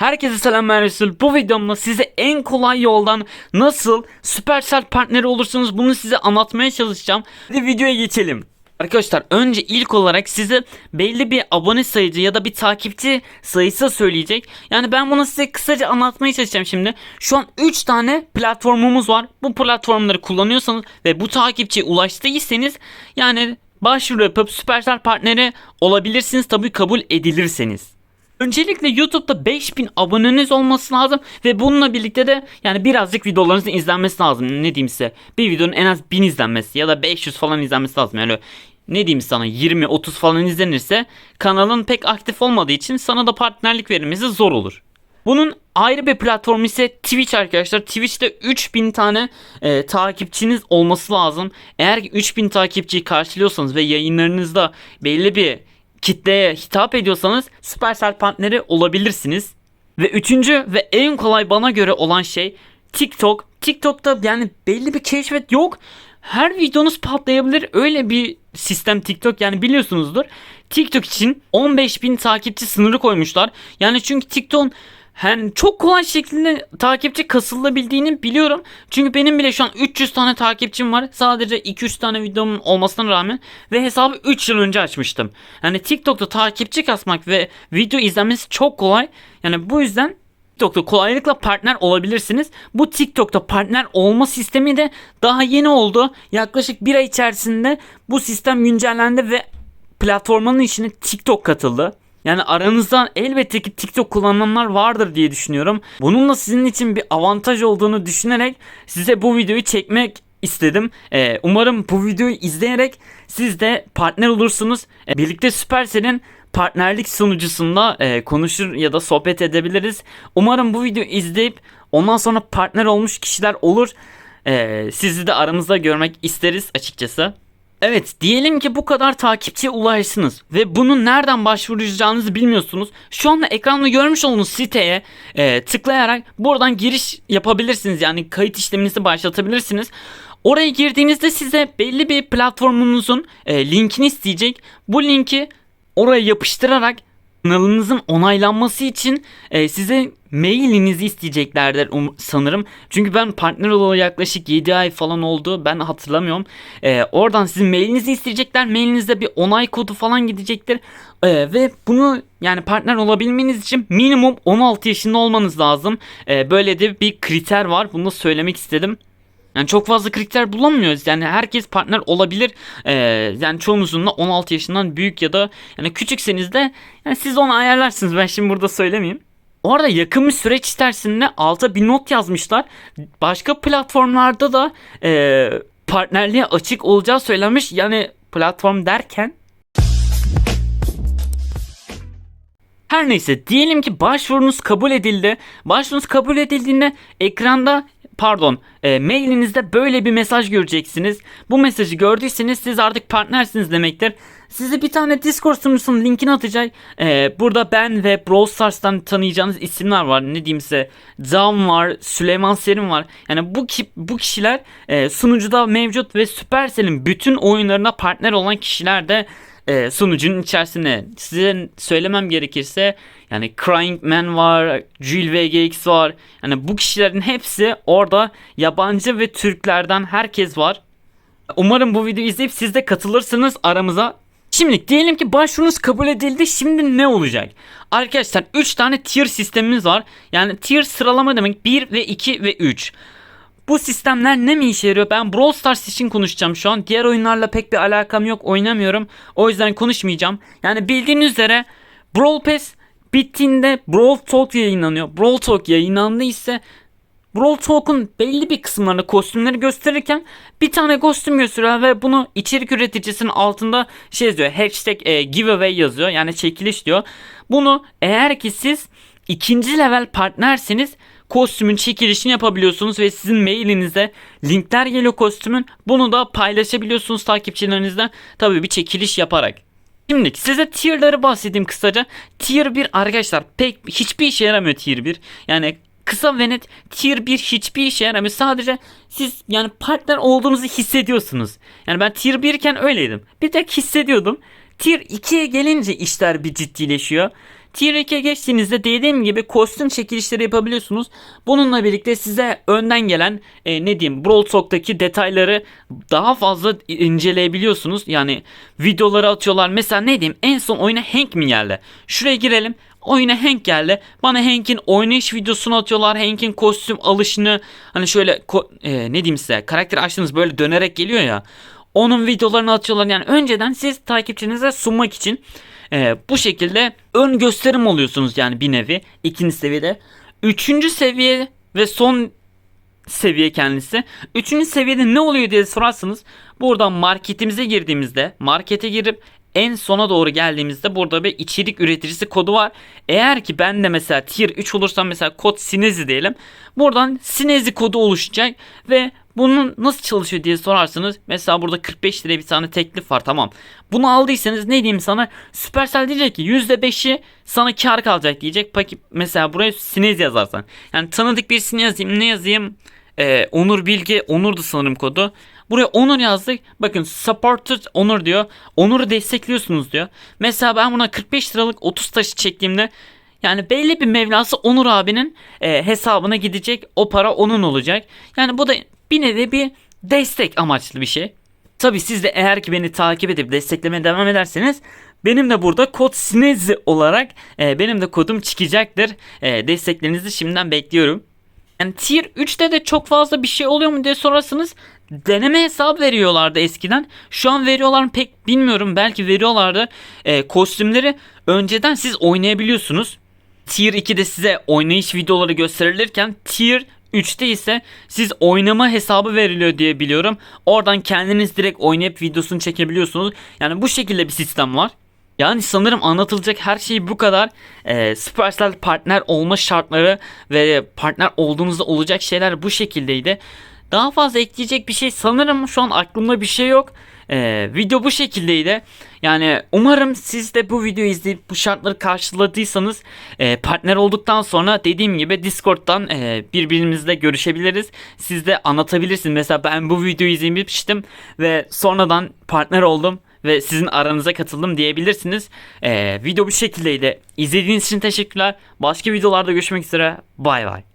Herkese selam ben Resul. Bu videomda size en kolay yoldan nasıl Supercell partneri olursunuz bunu size anlatmaya çalışacağım. Hadi videoya geçelim. Arkadaşlar önce ilk olarak size belli bir abone sayıcı ya da bir takipçi sayısı söyleyecek. Yani ben bunu size kısaca anlatmaya çalışacağım şimdi. Şu an 3 tane platformumuz var. Bu platformları kullanıyorsanız ve bu takipçiye ulaştıysanız yani başvuru yapıp Supercell partneri olabilirsiniz tabii kabul edilirseniz. Öncelikle YouTube'da 5000 aboneniz olması lazım ve bununla birlikte de yani birazcık videolarınızın izlenmesi lazım. Ne diyeyim size? Bir videonun en az 1000 izlenmesi ya da 500 falan izlenmesi lazım. Yani ne diyeyim sana 20 30 falan izlenirse kanalın pek aktif olmadığı için sana da partnerlik verilmesi zor olur. Bunun ayrı bir platformu ise Twitch arkadaşlar. Twitch'te 3000 tane e, takipçiniz olması lazım. Eğer ki 3000 takipçiyi karşılıyorsanız ve yayınlarınızda belli bir kitleye hitap ediyorsanız Supercell partneri olabilirsiniz. Ve üçüncü ve en kolay bana göre olan şey TikTok. TikTok'ta yani belli bir keşfet yok. Her videonuz patlayabilir. Öyle bir sistem TikTok yani biliyorsunuzdur. TikTok için 15.000 takipçi sınırı koymuşlar. Yani çünkü TikTok'un yani çok kolay şekilde takipçi kasılabildiğini biliyorum. Çünkü benim bile şu an 300 tane takipçim var. Sadece 2-3 tane videomun olmasına rağmen. Ve hesabı 3 yıl önce açmıştım. Yani TikTok'ta takipçi kasmak ve video izlenmesi çok kolay. Yani bu yüzden TikTok'ta kolaylıkla partner olabilirsiniz. Bu TikTok'ta partner olma sistemi de daha yeni oldu. Yaklaşık bir ay içerisinde bu sistem güncellendi ve platformanın içine TikTok katıldı. Yani aranızda elbette ki TikTok kullananlar vardır diye düşünüyorum. Bununla sizin için bir avantaj olduğunu düşünerek size bu videoyu çekmek istedim. Ee, umarım bu videoyu izleyerek siz de partner olursunuz. Ee, birlikte Supercell'in partnerlik sunucusunda e, konuşur ya da sohbet edebiliriz. Umarım bu videoyu izleyip ondan sonra partner olmuş kişiler olur. Ee, sizi de aramızda görmek isteriz açıkçası. Evet diyelim ki bu kadar takipçiye ulaştınız ve bunun nereden başvuracağınızı bilmiyorsunuz. Şu anda ekranda görmüş olduğunuz siteye e, tıklayarak buradan giriş yapabilirsiniz. Yani kayıt işleminizi başlatabilirsiniz. Oraya girdiğinizde size belli bir platformunuzun e, linkini isteyecek. Bu linki oraya yapıştırarak kanalınızın onaylanması için e, size mailinizi isteyeceklerdir um- sanırım. Çünkü ben partner olalı yaklaşık 7 ay falan oldu. Ben hatırlamıyorum. E, oradan sizin mailinizi isteyecekler. Mailinizde bir onay kodu falan gidecektir. E, ve bunu yani partner olabilmeniz için minimum 16 yaşında olmanız lazım. E, böyle de bir kriter var. Bunu da söylemek istedim. Yani çok fazla kriter bulamıyoruz. Yani herkes partner olabilir. Ee, yani çoğunuzun da 16 yaşından büyük ya da yani küçükseniz de yani siz onu ayarlarsınız. Ben şimdi burada söylemeyeyim. Orada yakın bir süreç içerisinde alta bir not yazmışlar. Başka platformlarda da e, partnerliğe açık olacağı söylenmiş. Yani platform derken Her neyse diyelim ki başvurunuz kabul edildi. Başvurunuz kabul edildiğinde ekranda pardon e, mailinizde böyle bir mesaj göreceksiniz. Bu mesajı gördüyseniz siz artık partnersiniz demektir. Size bir tane Discord sunucusunun linkini atacak. E, burada ben ve Brawl Stars'tan tanıyacağınız isimler var. Ne diyeyim size? Can var, Süleyman Serin var. Yani bu ki, bu kişiler e, sunucuda mevcut ve Supercell'in bütün oyunlarına partner olan kişiler de e, sunucunun içerisine size söylemem gerekirse yani Crying Man var, Jill VGX var. Yani bu kişilerin hepsi orada yabancı ve Türklerden herkes var. Umarım bu videoyu izleyip siz de katılırsınız aramıza. Şimdi diyelim ki başvurunuz kabul edildi. Şimdi ne olacak? Arkadaşlar 3 tane tier sistemimiz var. Yani tier sıralama demek 1 ve 2 ve 3. Bu sistemler ne mi işe yarıyor? Ben Brawl Stars için konuşacağım şu an. Diğer oyunlarla pek bir alakam yok. Oynamıyorum. O yüzden konuşmayacağım. Yani bildiğiniz üzere Brawl Pass bittiğinde Brawl Talk yayınlanıyor. Brawl Talk yayınlandı ise Brawl Talk'un belli bir kısımlarında kostümleri gösterirken bir tane kostüm gösteriyor ve bunu içerik üreticisinin altında şey yazıyor. Hashtag e, giveaway yazıyor. Yani çekiliş diyor. Bunu eğer ki siz ikinci level partnerseniz kostümün çekilişini yapabiliyorsunuz ve sizin mailinize linkler geliyor kostümün. Bunu da paylaşabiliyorsunuz takipçilerinizle. Tabii bir çekiliş yaparak. Şimdi size tier'ları bahsedeyim kısaca. Tier 1 arkadaşlar pek hiçbir işe yaramıyor tier 1. Yani kısa ve net tier 1 hiçbir işe yaramıyor. Sadece siz yani partner olduğunuzu hissediyorsunuz. Yani ben tier 1 iken öyleydim. Bir tek hissediyordum. Tier 2'ye gelince işler bir ciddileşiyor. Tier 2'ye geçtiğinizde dediğim gibi kostüm çekilişleri yapabiliyorsunuz. Bununla birlikte size önden gelen e, ne diyeyim Brawl Talk'taki detayları daha fazla inceleyebiliyorsunuz. Yani videoları atıyorlar. Mesela ne diyeyim en son oyuna Hank mi geldi? Şuraya girelim. Oyuna Hank geldi. Bana Hank'in oynayış videosunu atıyorlar. Hank'in kostüm alışını hani şöyle e, ne diyeyim size karakter açtığınız böyle dönerek geliyor ya. Onun videolarını atıyorlar. Yani önceden siz takipçinize sunmak için e, bu şekilde ön gösterim oluyorsunuz yani bir nevi ikinci seviyede. Üçüncü seviye ve son seviye kendisi. Üçüncü seviyede ne oluyor diye sorarsanız buradan marketimize girdiğimizde markete girip en sona doğru geldiğimizde burada bir içerik üreticisi kodu var. Eğer ki ben de mesela tier 3 olursam mesela kod Sinezi diyelim. Buradan Sinezi kodu oluşacak ve bunun nasıl çalışıyor diye sorarsanız mesela burada 45 liraya bir tane teklif var tamam. Bunu aldıysanız ne diyeyim sana Supercell diyecek ki %5'i sana kar kalacak diyecek. Peki mesela buraya Sinezi yazarsan. Yani tanıdık birisini yazayım ne yazayım? Ee, Onur Bilge Onur'du sanırım kodu. Buraya Onur yazdık. Bakın supported Onur diyor. Onur'u destekliyorsunuz diyor. Mesela ben buna 45 liralık 30 taşı çektiğimde yani belli bir mevlası Onur abinin e, hesabına gidecek. O para onun olacak. Yani bu da bir nevi bir destek amaçlı bir şey. Tabi siz de eğer ki beni takip edip desteklemeye devam ederseniz benim de burada kod Snezi olarak e, benim de kodum çıkacaktır. E, desteklerinizi şimdiden bekliyorum. Yani tier 3'te de çok fazla bir şey oluyor mu diye sorarsanız deneme hesabı veriyorlardı eskiden. Şu an veriyorlar mı pek bilmiyorum. Belki veriyorlardı. E, kostümleri önceden siz oynayabiliyorsunuz. Tier 2'de size oynayış videoları gösterilirken Tier 3'te ise siz oynama hesabı veriliyor diye biliyorum. Oradan kendiniz direkt oynayıp videosunu çekebiliyorsunuz. Yani bu şekilde bir sistem var. Yani sanırım anlatılacak her şey bu kadar. Ee, Supercell partner olma şartları ve partner olduğunuzda olacak şeyler bu şekildeydi. Daha fazla ekleyecek bir şey sanırım şu an aklımda bir şey yok. Ee, video bu şekildeydi. Yani umarım siz de bu videoyu izleyip bu şartları karşıladıysanız e, partner olduktan sonra dediğim gibi Discord'dan e, birbirimizle görüşebiliriz. Siz de anlatabilirsiniz. Mesela ben bu videoyu izlemiştim ve sonradan partner oldum ve sizin aranıza katıldım diyebilirsiniz. Ee, video bu şekildeydi. İzlediğiniz için teşekkürler. Başka videolarda görüşmek üzere. Bay bay.